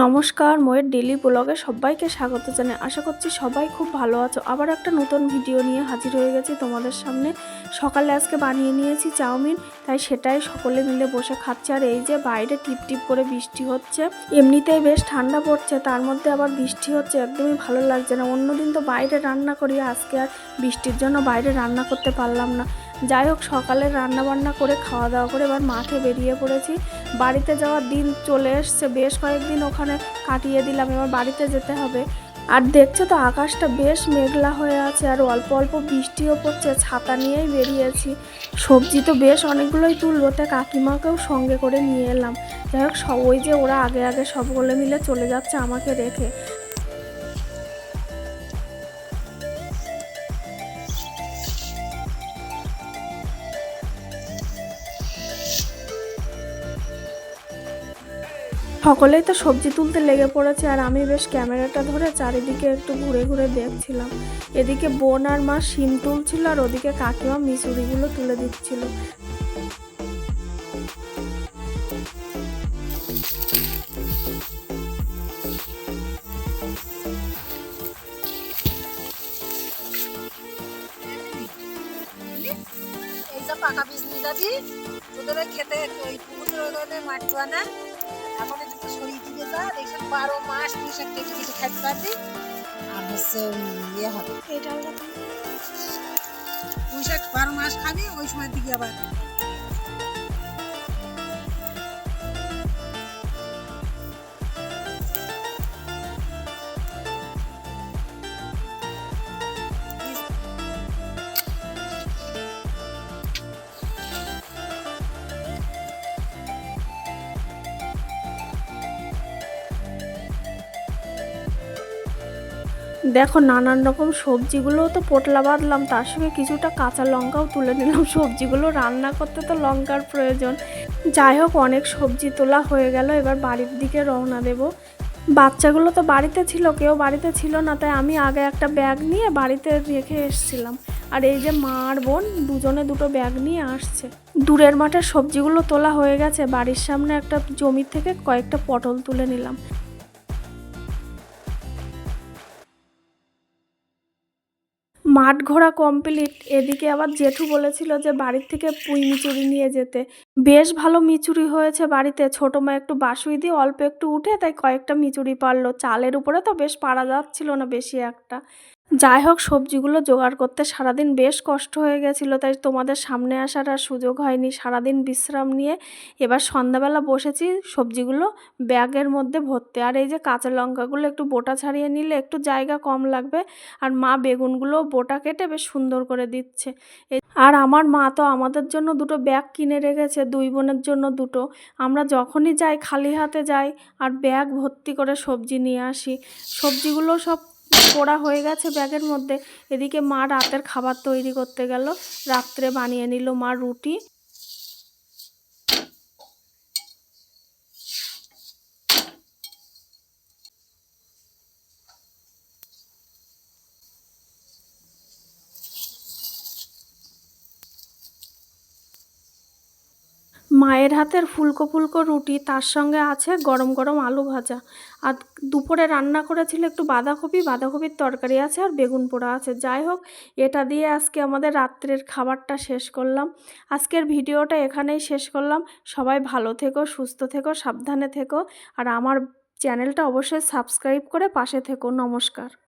নমস্কার, ময়ের ডেলি ব্লগে সবাইকে স্বাগত জানাই। আশা করছি সবাই খুব ভালো আছো। আবার একটা নতুন ভিডিও নিয়ে হাজির হয়ে গেছি তোমাদের সামনে। সকালে আজকে বানিয়ে নিয়েছি চাউমিন, তাই সেটাই সকলে মিলে বসে খাচ্ছে। আর এই যে বাইরে টিপ টিপ করে বৃষ্টি হচ্ছে, এমনিতেই বেশ ঠান্ডা পড়ছে, তার মধ্যে আবার বৃষ্টি হচ্ছে, একদমই ভালো লাগছে না। অন্যদিন তো বাইরে রান্না করি, আজকে আর বৃষ্টির জন্য বাইরে রান্না করতে পারলাম না। যাই হোক সকালে রান্না বান্না করে খাওয়া দাওয়া করে এবার মাঠে বেরিয়ে পড়েছি। বাড়িতে যাওয়ার দিন চলে এসছে, বেশ কয়েকদিন ওখানে কাটিয়ে দিলাম, এবার বাড়িতে যেতে হবে। আর দেখছ তো, আকাশটা বেশ মেঘলা হয়ে আছে, আর অল্প অল্প বৃষ্টিও পড়ছে, ছাতা নিয়েই বেরিয়েছি। সবজি তো বেশ অনেকগুলোই তুলবো তাই কাকিমাকেও সঙ্গে করে নিয়ে এলাম। যাই হোক ওই যে ওরা আগে আগে সবগুলো মিলে চলে যাচ্ছে আমাকে রেখে। সকলেই তো সবজি তুলতে লেগে পড়েছে আর আমি বেশ ক্যামেরাটা ধরে চারিদিকে একটু ঘুরে ঘুরে দেখছিলাম। এদিকে বোন আর মা শিম তুলছিল আর ওদিকে কাকিমা মিচুরিগুলো তুলে দিচ্ছিল। পাকা বীজ যাবি তোদের খেতে ওই মাঠ না? এখন যদি শরীর দিকে যা দেখছেন বারো মাস তুই সব কেটে কেটে খাইতে পারবি। আর হচ্ছে ইয়ে হবে। পুঁই শাক বারো মাস খাবি ওই সময় দিকে আবার দেখো, নানান রকম সবজিগুলোও তো পোটলা বাঁধলাম, তার সঙ্গে কিছুটা কাঁচা লঙ্কাও তুলে নিলাম। সবজিগুলো রান্না করতে তো লঙ্কার প্রয়োজন। যাই হোক, অনেক সবজি তোলা হয়ে গেল, এবার বাড়ির দিকে রওনা দেব। বাচ্চাগুলো তো বাড়িতে ছিল, কেউ বাড়িতে ছিল না, তাই আমি আগে একটা ব্যাগ নিয়ে বাড়িতে রেখে এসেছিলাম। আর এই যে মা আর বোন, দুজনে দুটো ব্যাগ নিয়ে আসছে। দূরের মাঠের সবজিগুলো তোলা হয়ে গেছে, বাড়ির সামনে একটা জমি থেকে কয়েকটা পটল তুলে নিলাম। মাঠ ঘোরা কমপ্লিট এদিকে আবার জেঠু বলেছিল যে বাড়ির থেকে পুঁই মিচুরি নিয়ে যেতে। বেশ ভালো মিচুরি হয়েছে বাড়িতে। ছোটো মা একটু বাসুই দিয়ে অল্প একটু উঠে তাই কয়েকটা মিচুরি পারল। চালের উপরে তো বেশ পারা যাচ্ছিল না বেশি একটা। যাই হোক, সবজিগুলো জোগাড় করতে সারাদিন বেশ কষ্ট হয়ে গেছিল, তাই তোমাদের সামনে আসার আর সুযোগ হয়নি। সারাদিন বিশ্রাম নিয়ে এবার সন্ধ্যাবেলা বসেছি সবজিগুলো ব্যাগের মধ্যে ভরতে। আর এই যে কাঁচা লঙ্কাগুলো একটু বোটা ছাড়িয়ে নিলে একটু জায়গা কম লাগবে, আর মা বেগুনগুলো বোটা কেটে বেশ সুন্দর করে দিচ্ছে। আর আমার মা তো আমাদের জন্য দুটো ব্যাগ কিনে রেখেছে, দুই বোনের জন্য দুটো। আমরা যখনই যাই, খালি হাতে যাই, আর ব্যাগ ভর্তি করে সবজি নিয়ে আসি। সবজিগুলো সব পোড়া হয়ে গেছে ব্যাগের মধ্যে। এদিকে মা রাতের খাবার তৈরি করতে গেল। রাত্রে বানিয়ে নিল মা রুটি। মায়ের হাতের ফুলকো ফুলকো রুটি, তার সঙ্গে আছে গরম গরম আলু ভাজা। আর দুপুরে রান্না করেছিল একটু বাঁধাকপি, বাঁধাকপির তরকারি আছে আর বেগুন পোড়া আছে। যাই হোক, এটা দিয়ে আজকে আমাদের রাত্রের খাবারটা শেষ করলাম। আজকের ভিডিওটা এখানেই শেষ করলাম। সবাই ভালো থেকো, সুস্থ থেকো, সাবধানে থেকো। আর আমার চ্যানেলটা অবশ্যই সাবস্ক্রাইব করে পাশে থেকো। নমস্কার।